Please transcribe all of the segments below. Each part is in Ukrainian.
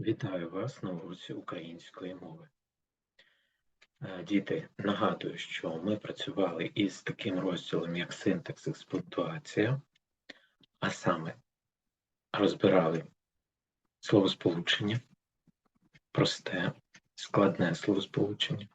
Вітаю вас на уроці української мови. Е, Діти, нагадую, що ми працювали із таким розділом, як синтаксис пунктуація, а саме розбирали словосполучення, просте, складне словосполучення,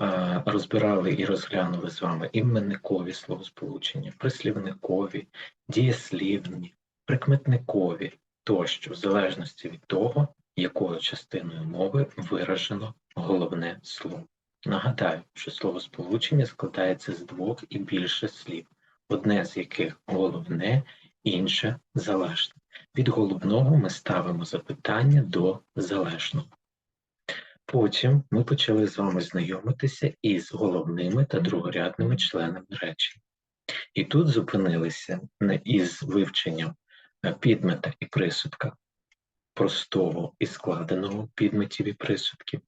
е, розбирали і розглянули з вами іменникові словосполучення, прислівникові, дієслівні, прикметникові тощо, в залежності від того, якою частиною мови виражено головне слово. Нагадаю, що словосполучення складається з двох і більше слів, одне з яких головне, інше залежне. Від головного ми ставимо запитання до залежного. Потім ми почали з вами знайомитися із головними та другорядними членами речень. І тут зупинилися із вивченням підмета і присудка, простого і складеного підметів і присудків.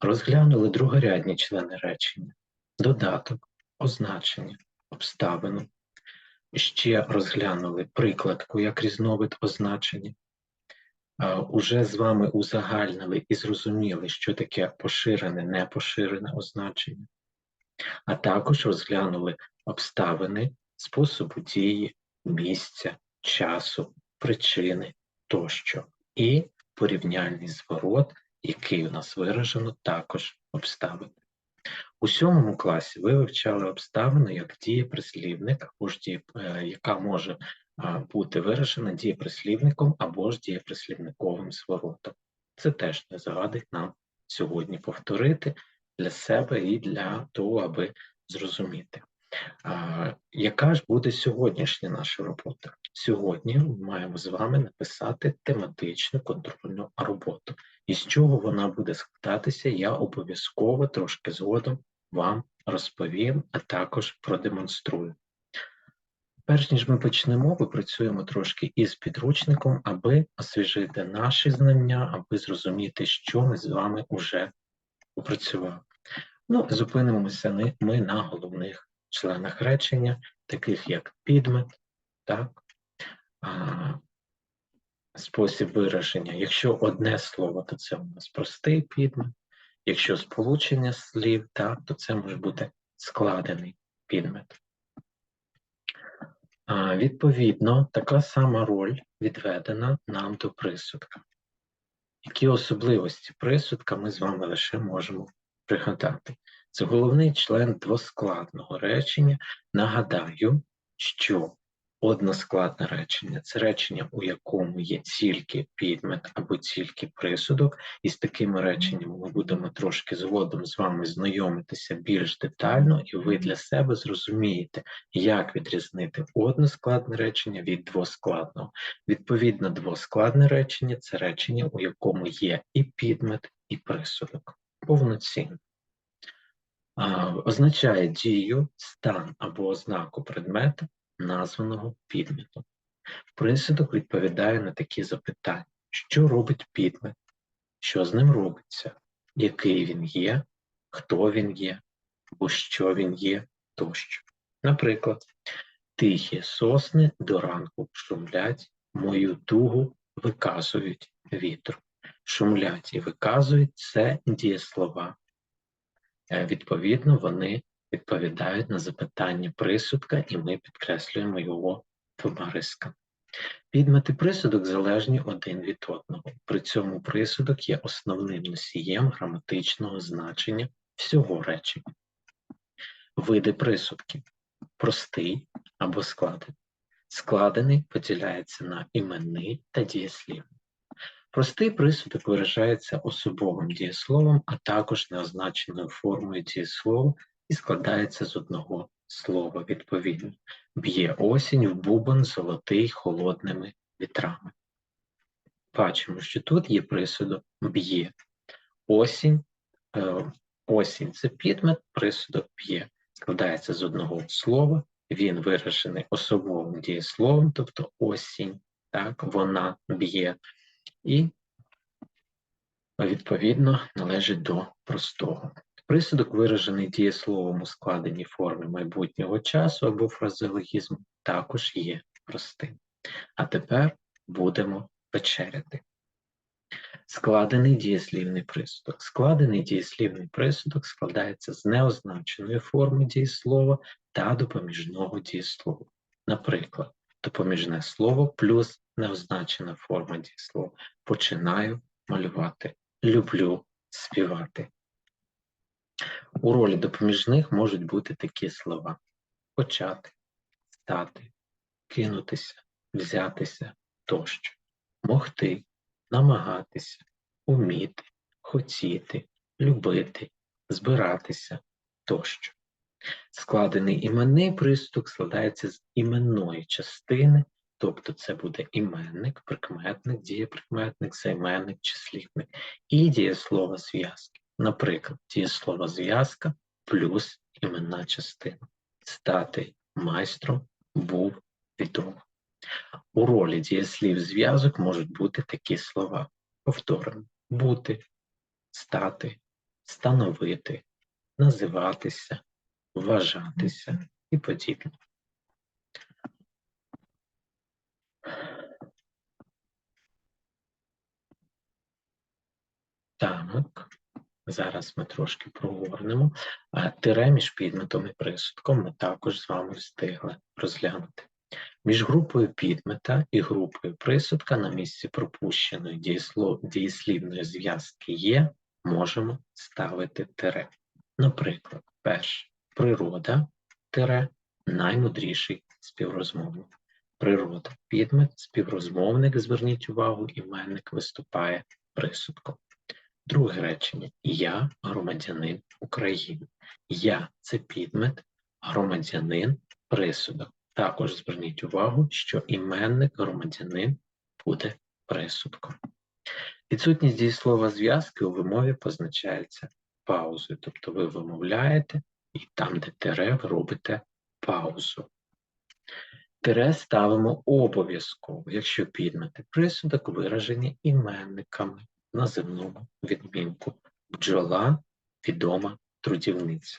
Розглянули другорядні члени речення, додаток, означення, обставину. Ще розглянули прикладку як різновид означення. Е, Уже з вами узагальнили і зрозуміли, що таке поширене, непоширене означення, а також розглянули обставини способу дії, місця, часу, причини тощо, і порівняльний зворот, який у нас виражено також обставини. У сьомому класі ви вивчали обставину як дієприслівник, або ж діє, е, яка може бути виражена дієприслівником або ж дієприслівниковим зворотом. Це теж не загадить нам сьогодні повторити для себе і для того, аби зрозуміти. А, яка ж буде сьогоднішня наша робота? Сьогодні ми маємо з вами написати тематичну контрольну роботу. І з чого вона буде складатися, я обов'язково трошки згодом вам розповім, а також продемонструю. Перш ніж ми почнемо, попрацюємо трошки із підручником, аби освіжити наші знання, аби зрозуміти, що ми з вами вже попрацювали. Ну, зупинимося ми- ми на головних членах речення, таких як підмет, так, а, спосіб вираження. Якщо одне слово, то це у нас простий підмет. Якщо сполучення слів, так, то це може бути складений підмет. А, Відповідно, така сама роль відведена нам до присудка. Які особливості присудка ми з вами лише можемо пригадати? Це головний член двоскладного речення. Нагадаю, що односкладне речення це речення, у якому є тільки підмет або тільки присудок, і з такими реченнями ми будемо трошки згодом з вами знайомитися більш детально, і ви для себе зрозумієте, як відрізнити односкладне речення від двоскладного. Відповідно, двоскладне речення це речення, у якому є і підмет, і присудок. Повноцінно. Означає дію, стан або ознаку предмета, названого підметом. Присудок відповідає на такі запитання: що робить підмет, що з ним робиться, який він є, хто він є, або що він є тощо. Наприклад, тихі сосни до ранку шумлять, мою тугу виказують вітру. Шумлять і виказують це дієслова. Е, Відповідно, вони відповідають на запитання присудка, і ми підкреслюємо його двома рисками. Підмет і присудок залежні один від одного. При цьому присудок є основним носієм граматичного значення всього речення. Види присудків простий або складений. Складений поділяється на іменний та дієслівний. Простий присудок виражається особовим дієсловом, а також неозначеною формою дієслова і складається з одного слова відповідно. Б'є осінь в бубон золотий холодними вітрами. Бачимо, що тут є присудок б'є. Осінь, е, осінь це підмет, присудок б'є. Складається з одного слова, він виражений особовим дієсловом, тобто осінь, так, вона б'є, і відповідно належить до простого. Присудок виражений дієсловом у складеній формі майбутнього часу або фразеологізму, також є простим. А тепер будемо вечеряти. Складений дієслівний присудок. Складений дієслівний присудок складається з неозначеної форми дієслова та допоміжного дієслова. Наприклад, допоміжне слово плюс неозначена форма дієслова. Починаю малювати, люблю співати. У ролі допоміжних можуть бути такі слова: почати, стати, кинутися, взятися тощо, могти, намагатися, уміти, хотіти, любити, збиратися тощо. Складений іменний приступ складається з іменної частини, тобто це буде іменник, прикметник, дієприкметник, займенник, числівник і дієслово зв'язки. Наприклад, дієслово зв'язка плюс іменна частина. Стати майстром був відомо. У ролі дієслів зв'язок можуть бути такі слова. Повторимо: бути, стати, становити, називатися, вважатися і подібне. Так, зараз ми трошки прогорнемо. Тире між підметом і присудком ми також з вами встигли розглянути. Між групою підмета і групою присудка на місці пропущеної дієслівної зв'язки є, можемо ставити тире. Наприклад, перше природа тире наймудріший співрозмовник. Природа підмет, співрозмовник, зверніть увагу, іменник виступає присудком. Друге речення Я громадянин України. Я це підмет, громадянин присудок. Також зверніть увагу, що іменник громадянин буде присудком. Відсутність дієслова зв'язки у вимові позначається паузою, тобто ви вимовляєте і там, де тире, ви робите паузу. Тире ставимо обов'язково, якщо підмети присудок виражені іменниками на земному відмінку. Бджола відома трудівниця.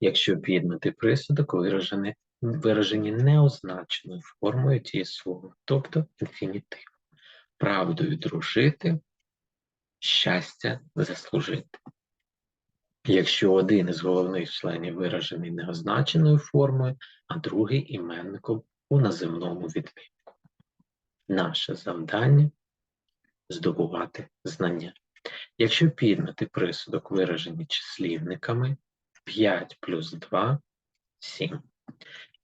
Якщо підмети присудок виражені, виражені неозначеною формою дієслова, тобто інфінітив. Правдою дружити, щастя заслужити. Якщо один із головних членів виражений неозначеною формою, а другий іменником у наземному відмінку. Наше завдання здобувати знання. Якщо підмети присудок виражені числівниками 5 плюс 2 7.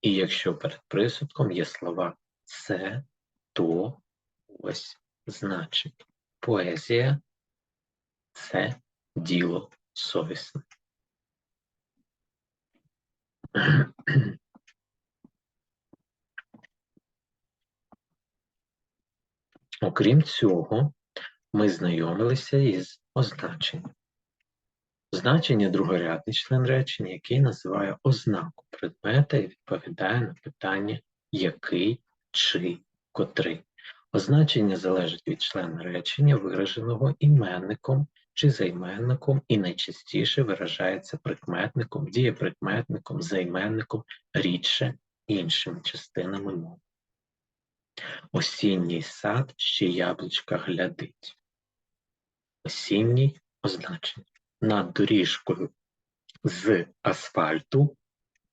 І якщо перед присудком є слова це, то, ось, значить. Поезія це діло совісне. Окрім цього, ми знайомилися із означенням. Значення другорядний член речення, який називає ознаку предмета і відповідає на питання який, чи, котрий. Означення залежить від члена речення, вираженого іменником чи займенником, і найчастіше виражається прикметником, дієприкметником, займенником, рідше іншими частинами мови. Осінній сад ще яблучка глядить. Осінній означення. Над доріжкою з асфальту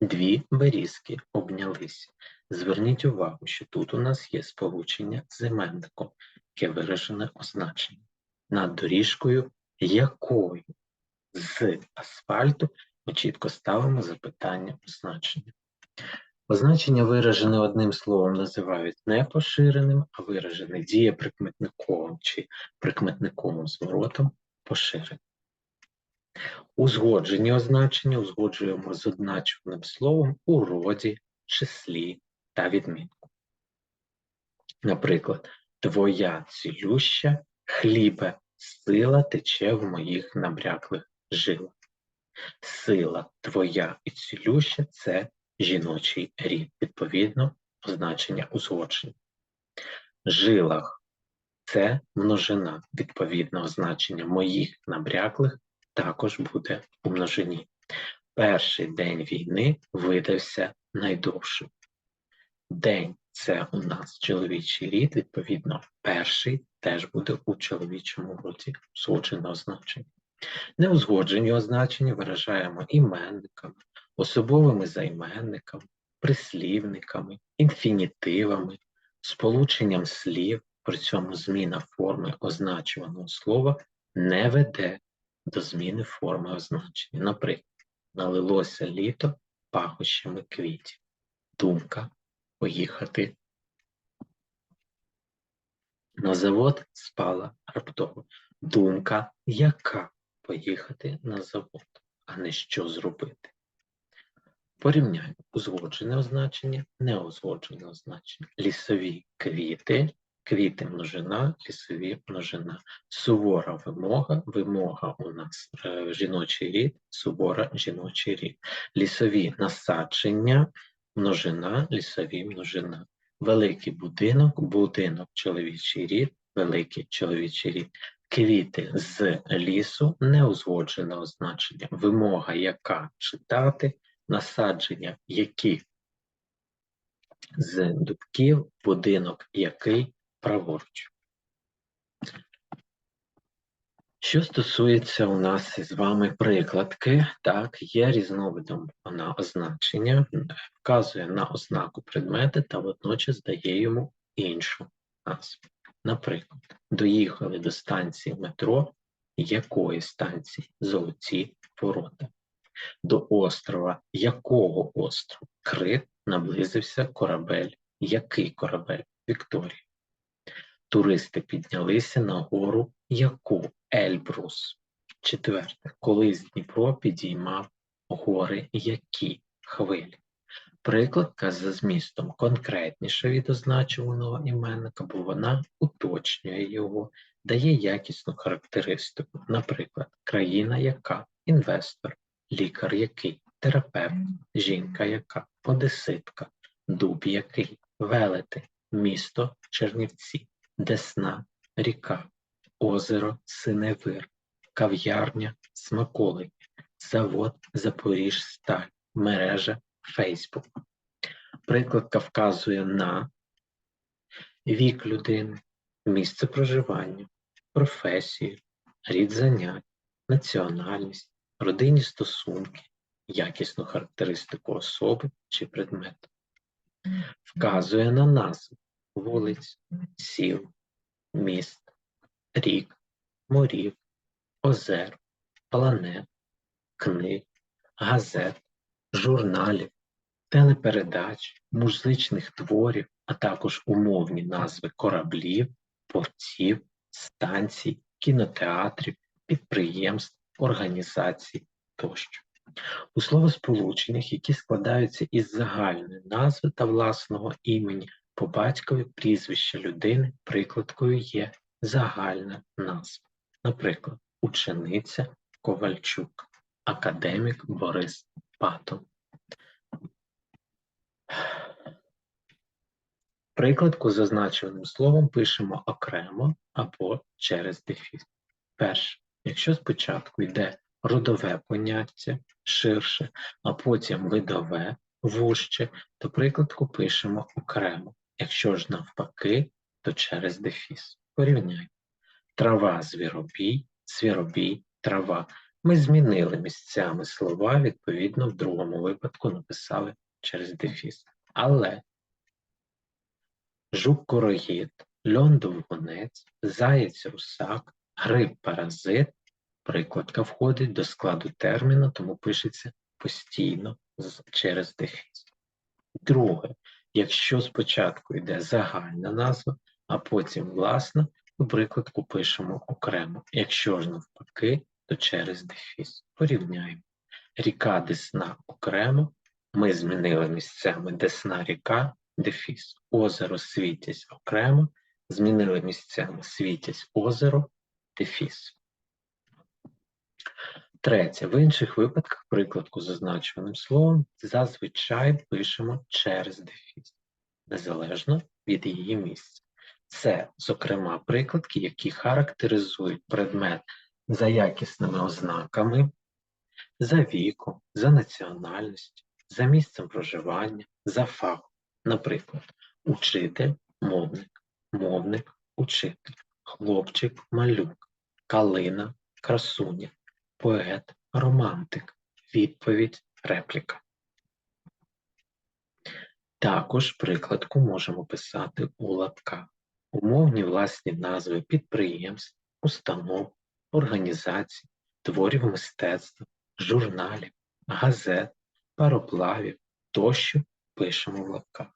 дві берізки обнялись. Зверніть увагу, що тут у нас є сполучення з іменником, яке виражене означення. Над доріжкою якою з асфальту ми чітко ставимо запитання означення. Означення, виражене одним словом, називають непоширеним, а виражене дієприкметниковим чи прикметниковим зворотом поширеним. Узгоджені означення узгоджуємо з одначуваним словом у роді, числі та відмінку. Наприклад, твоя цілюща хлібе сила тече в моїх набряклих жилах. Сила твоя і цілюща це жіночий рід, відповідно, означення узгодження. Жилах це множина, відповідно, означення моїх набряклих також буде у множині. Перший день війни видався найдовшим. День це у нас чоловічий рід, відповідно, перший теж буде у чоловічому роді узгоджене означення. Неузгоджені означення виражаємо іменниками, особовими займенниками, прислівниками, інфінітивами, сполученням слів, при цьому зміна форми означуваного слова не веде до зміни форми означення. Наприклад, налилося літо пахощами квітів. Думка поїхати на завод спала раптово. Думка, яка поїхати на завод, а не що зробити. Порівняємо узгоджене означення, неузгоджене означення. Лісові квіти, квіти множина, лісові множина. Сувора вимога, вимога у нас е, жіночий рід, сувора жіночий рід. Лісові насадження, множина, лісові множина. Великий будинок, будинок чоловічий рід, великий чоловічий рід. Квіти з лісу неузгоджене означення. Вимога, яка читати, насадження, які з дубків, будинок, який праворуч. Що стосується у нас із вами прикладки, так, є різновидом на означення, вказує на ознаку предмета та водночас дає йому іншу назву. Наприклад, доїхали до станції метро якої станції Золоті ворота. До острова якого острова? Крит наблизився корабель. Який корабель? Вікторія. Туристи піднялися на гору яку Ельбрус. Четверте. Колись Дніпро підіймав гори які хвилі. Прикладка за змістом конкретніше від означуваного іменника, бо вона уточнює його, дає якісну характеристику. Наприклад, країна яка інвестор, лікар який, терапевт, жінка яка, одеситка, дуб який, велети, місто Чернівці, Десна, ріка, озеро Синевир, кав'ярня Смаколики, завод Запоріжсталь, мережа Фейсбук. Прикладка вказує на вік людини, місце проживання, професію, рід занять, національність, родинні стосунки, якісну характеристику особи чи предмету. Вказує на назву вулиць, сіл, міст, рік, морів, озер, планет, книг, газет, журналів, телепередач, музичних творів, а також умовні назви кораблів, портів, станцій, кінотеатрів, підприємств, організацій тощо. У словосполученнях, які складаються із загальної назви та власного імені, по батькові прізвище людини прикладкою є загальна назва. Наприклад, учениця Ковальчук, академік Борис Патон. Прикладку зазначеним словом пишемо окремо або через дефіс. Перше, якщо спочатку йде родове поняття ширше, а потім видове вужче, то прикладку пишемо окремо. Якщо ж навпаки, то через дефіс. Порівняймо. Трава, звіробій, звіробій, трава. Ми змінили місцями слова, відповідно, в другому випадку написали через дефіс. Але жук короїд, льон довгунець, заєць русак, гриб паразит, прикладка входить до складу терміна, тому пишеться постійно через дефіс. Друге, якщо спочатку йде загальна назва, а потім власна, то прикладку пишемо окремо. Якщо ж навпаки, то через дефіс. Порівняємо. Ріка Десна окремо, ми змінили місцями Десна ріка, дефіс. Озеро Світязь окремо, змінили місцями Світязь озеро, дефіс. Третє. В інших випадках прикладку з означеним словом зазвичай пишемо через дефіс, незалежно від її місця. Це, зокрема, прикладки, які характеризують предмет за якісними ознаками, за віком, за національністю, за місцем проживання, за фахом. Наприклад, учитель, мовник, мовник, учитель, хлопчик, малюк, калина, красуня, поет, романтик, відповідь, репліка. Також прикладку можемо писати у лапках. Умовні власні назви підприємств, установ, організацій, творів мистецтва, журналів, газет, пароплавів тощо пишемо в лапках.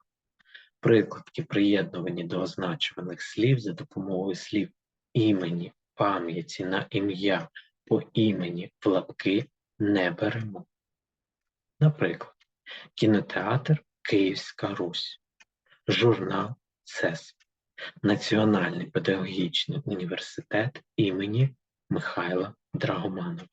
Прикладки, приєднувані до означуваних слів за допомогою слів імені, пам'яті на ім'я по імені в лапки не беремо. Наприклад, кінотеатр Київська Русь, журнал ЦЕС, Національний педагогічний університет імені Михайла Драгоманова.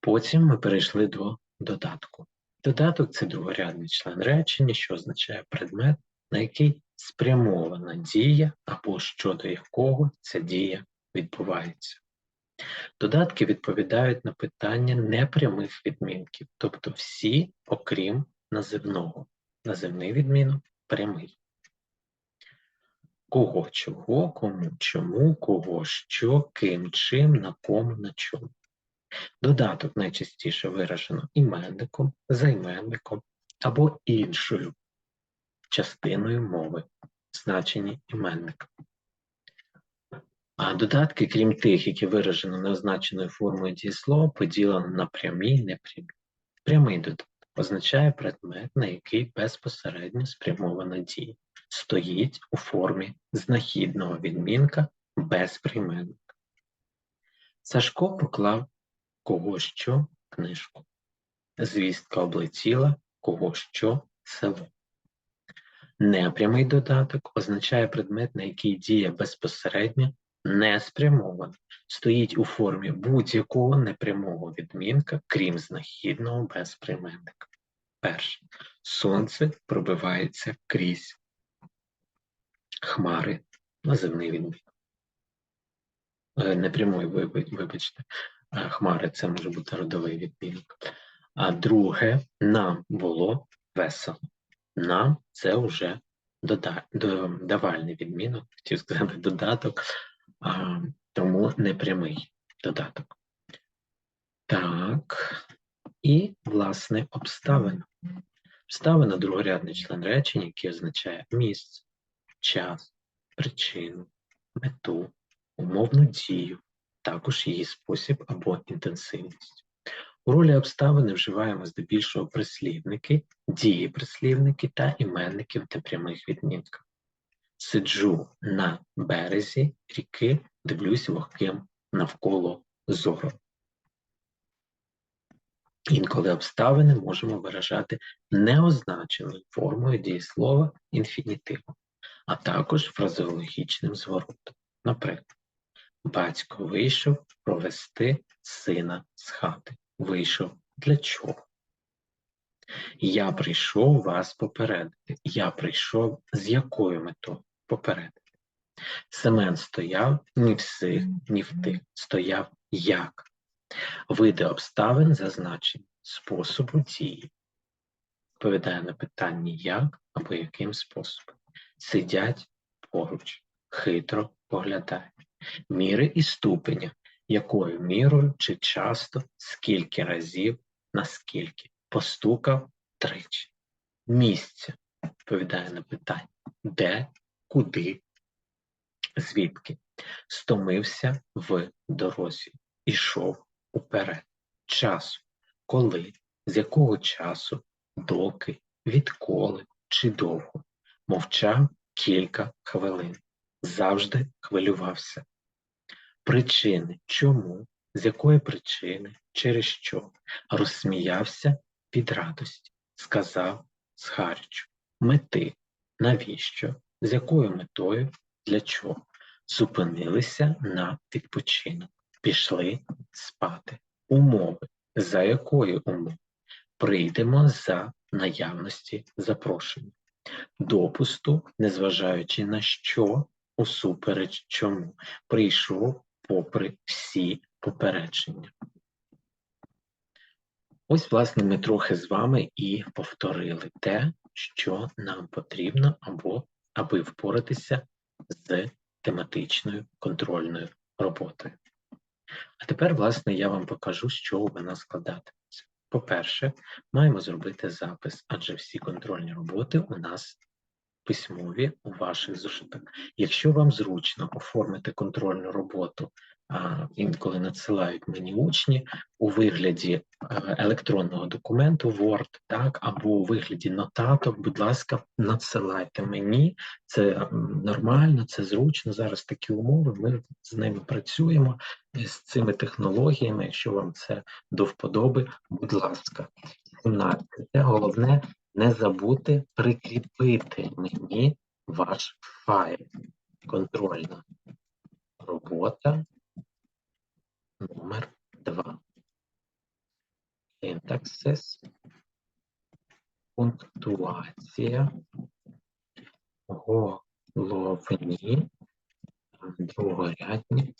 Потім ми перейшли до додатку. Додаток це другорядний член речення, що означає предмет, на який спрямована дія або щодо якого ця дія відбувається. Додатки відповідають на питання непрямих відмінків, тобто всі, окрім називного. Називний відмінок прямий. Кого, чого, кому, чому, кого, що, ким, чим, на кому, на чому. Додаток найчастіше виражено іменником, займенником або іншою частиною мови, значенні іменника. А додатки, крім тих, які виражено неозначеною формою дієслова, поділено на прямі і непрямі. Прямий додаток означає предмет, на який безпосередньо спрямована дія, стоїть у формі знахідного відмінка без прийменника. Сашко поклав кого що книжку. Звістка облетіла кого що село. Непрямий додаток означає предмет, на який дія безпосередньо не спрямована, стоїть у формі будь-якого непрямого відмінка, крім знахідного безприйменника. Перше. Сонце пробивається крізь хмари, називний відмінок. Е, Непрямий, вибачте, хмари це може бути родовий відмінок. А друге, нам було весело. Нам це вже давальний відмінок, хотів сказати додаток, а, тому непрямий додаток. Так, і, власне, обставина. Обставина другорядний член речення, який означає місце, час, причину, мету, умовну дію, також її спосіб або інтенсивність. У ролі обставини вживаємо здебільшого прислівники, дії прислівники та іменники в непрямих відмінках. Сиджу на березі ріки, дивлюсь вогким навколо зору. Інколи обставини можемо виражати неозначеною формою дієслова інфінітиву, а також фразеологічним зворотом. Наприклад, батько вийшов провести сина з хати. Вийшов для чого? Я прийшов вас попередити. Я прийшов з якою метою попередити. Семен стояв ні в сих, ні в тих. Стояв як. Види обставин зазначені способу дії. Відповідає на питання як або яким способом. Сидять поруч, хитро поглядають. Міри і ступеня, якою мірою чи часто, скільки разів, наскільки. Постукав тричі. Місце відповідає на питання. Де, куди, звідки? Стомився в дорозі. Ішов уперед. Часу. Коли, з якого часу, доки, відколи чи довго. Мовчав кілька хвилин. Завжди хвилювався. Причини чому, з якої причини, через що, розсміявся від радості, сказав згарячу, мети, навіщо, з якою метою, для чого, зупинилися на відпочинок, пішли спати, умови, за якої умови, прийдемо за наявності запрошення, допусту, незважаючи на що, усупереч чому, прийшов попри всі попередження. Ось, власне, ми трохи з вами і повторили те, що нам потрібно, або аби впоратися з тематичною контрольною роботою. А тепер, власне, я вам покажу, з чого вона складатиметься. По-перше, маємо зробити запис, адже всі контрольні роботи у нас письмові у ваших зошитах. Якщо вам зручно оформити контрольну роботу, інколи надсилають мені учні у вигляді е, електронного документу Word, так, або у вигляді нотаток, будь ласка, надсилайте мені. Це нормально, це зручно. Зараз такі умови. Ми з ними працюємо з цими технологіями. Якщо вам це до вподоби, будь ласка. 17. Головне не забути прикріпити мені ваш файл. Контрольна робота номер 2. Синтаксис, пунктуація, головні, другорядні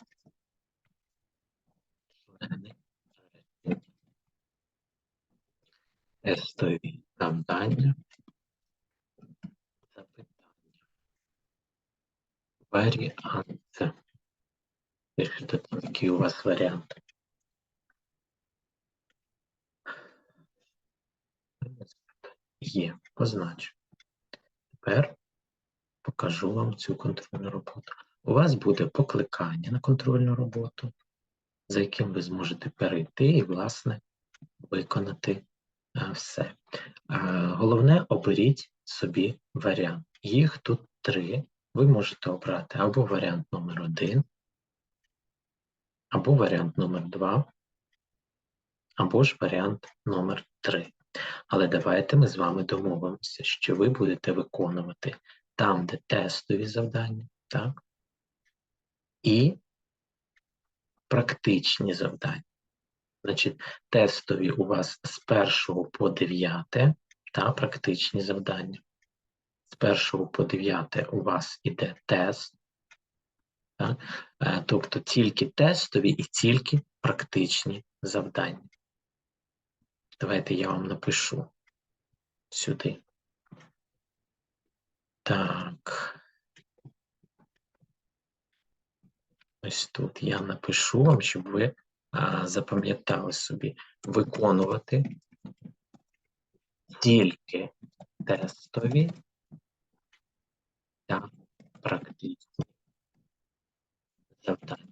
члени речення. Тестові завдання, запитання, варіанти. Пишете там, який у вас варіант. Є, позначу. Тепер покажу вам цю контрольну роботу. У вас буде покликання на контрольну роботу, за яким ви зможете перейти і, власне, виконати все. Головне, оберіть собі варіант. Їх тут три. Ви можете обрати або варіант номер один, або варіант номер 2, або ж варіант номер 3. Але давайте ми з вами домовимося, що ви будете виконувати там, де тестові завдання, так? І практичні завдання. Значить, тестові у вас з 1 по 9, та практичні завдання. З 1 по 9 у вас іде тест, так? Е, Тобто тільки тестові і тільки практичні завдання. Давайте я вам напишу сюди. Так. Ось тут я напишу вам, щоб ви запам'ятали собі виконувати тільки тестові та практичні завдання.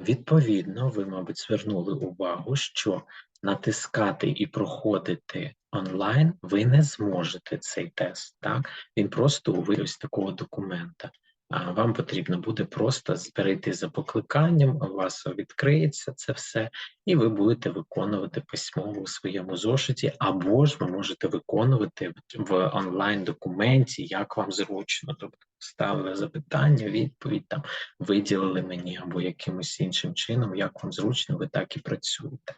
Відповідно, ви, мабуть, звернули увагу, що натискати і проходити онлайн ви не зможете цей тест. Так? Він просто у вигляді такого документа. А Вам потрібно буде просто перейти за покликанням, у вас відкриється це все, і ви будете виконувати письмово у своєму зошиті, або ж ви можете виконувати в онлайн-документі, як вам зручно. Тобто ставили запитання, відповідь там виділили мені або якимось іншим чином, як вам зручно, ви так і працюєте.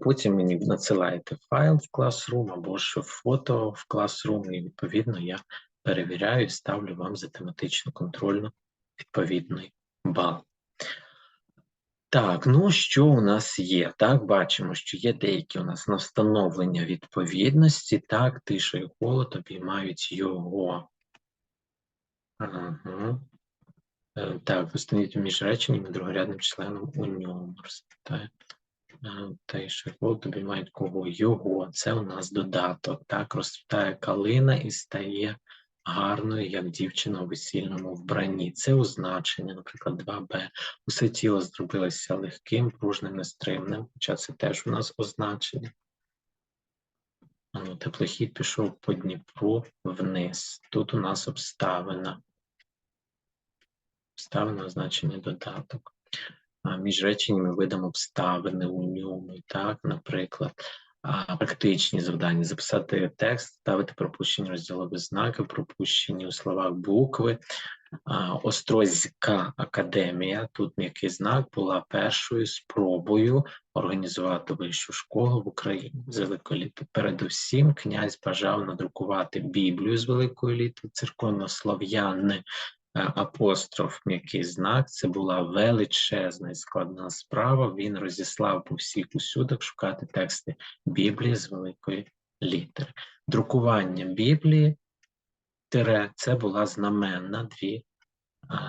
Потім мені надсилаєте файл в Classroom або ж фото в Classroom, і відповідно я перевіряю і ставлю вам за тематичну контрольну відповідний бал. Так, ну що у нас є? Так, бачимо, що є деякі у нас на встановлення відповідності. Так, тиша і холод обіймають його. Ага. Е, Так, встановіть між реченням і другорядним членом у Е, Тиша і обіймають кого? Його. Це у нас додаток. Так, розцвітає калина і стає гарною, як дівчина у весільному вбранні. Це означення, наприклад, 2Б. Усе тіло зробилося легким, пружним, нестримним, хоча це теж у нас означення. Ну, теплохід пішов по Дніпру вниз. Тут у нас обставина. Обставина означення додаток. Між реченнями видам обставини у ньому. Так, наприклад, практичні завдання: записати текст, ставити пропущені розділові знаки, пропущені у словах букви. Острозька академія, тут м'який знак, була першою спробою організувати вищу школу в Україні з великої літери. Передусім, князь бажав надрукувати Біблію з великої літери, церковнослов'яни апостроф м'який знак. Це була величезна і складна справа. Він розіслав по всіх усюдах шукати тексти Біблії з великої літери. Друкування Біблії тире це була знаменна дві,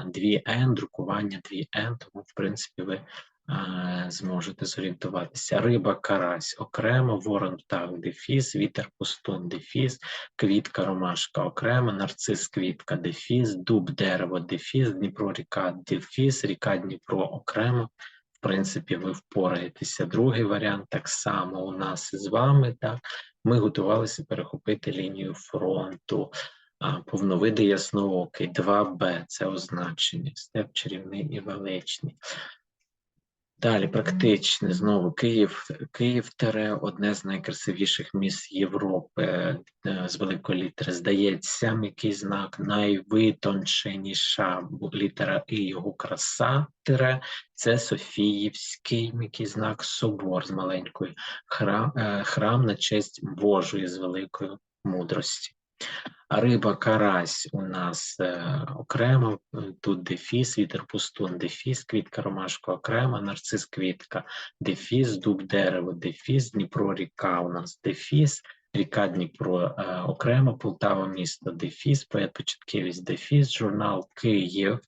дві N, друкування дві N, тому в принципі ви зможете зорієнтуватися. Риба, карась окремо, ворон, птах, дефіс, вітер, пустун, дефіс, квітка, ромашка окремо, нарцис, квітка, дефіс, дуб, дерево, дефіс, Дніпро, ріка, дефіс, ріка Дніпро окремо. В принципі, ви впораєтеся. Другий варіант так само у нас з вами. Так? Ми готувалися перехопити лінію фронту. А, Повновиди ясноокий, 2Б це означення, степ чарівний і величний. Далі практичне знову Київ, Київ тере одне з найкрасивіших міст Європи е, з великої літери. Здається, м'який знак найвитонченіша літера І його краса тире. Це Софіївський м'який знак собор з маленької храм, е, храм на честь Божої з великої мудрості. Риба карась у нас е, окремо, е, тут дефіс, вітер пустун, дефіс, квітка ромашка окремо, нарцис квітка, дефіс, дуб дерево, дефіс, Дніпро ріка у нас дефіс, ріка Дніпро е, окремо, Полтава місто дефіс, поет початківість дефіс, журнал Київ.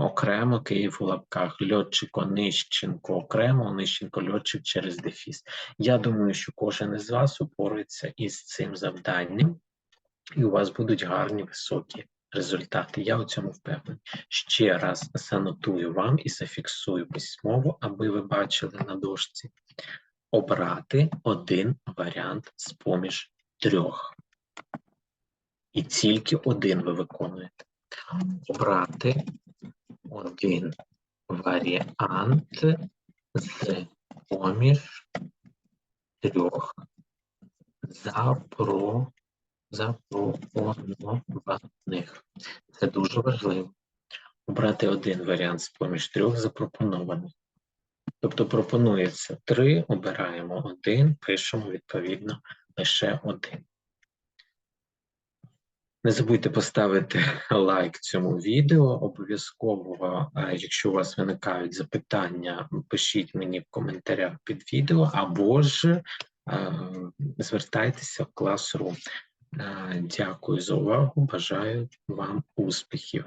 Окремо Київ у лапках, льотчик Онищенко окремо, Онищенко льотчик через дефіс. Я думаю, що кожен із вас упорається із цим завданням і у вас будуть гарні високі результати. Я у цьому впевнений. Ще раз занотую вам і зафіксую письмово, аби ви бачили на дошці. Обрати один варіант з поміж трьох. І тільки один ви виконуєте. Обрати один варіант з поміж трьох запро запропонованих. Це дуже важливо. Обрати один варіант з поміж трьох запропонованих. Тобто пропонується три, обираємо один, пишемо відповідно лише один. Не забудьте поставити лайк цьому відео. Обов'язково, е, якщо у вас виникають запитання, пишіть мені в коментарях під відео, або ж е, звертайтеся в класру. Е, Дякую за увагу. Бажаю вам успіхів.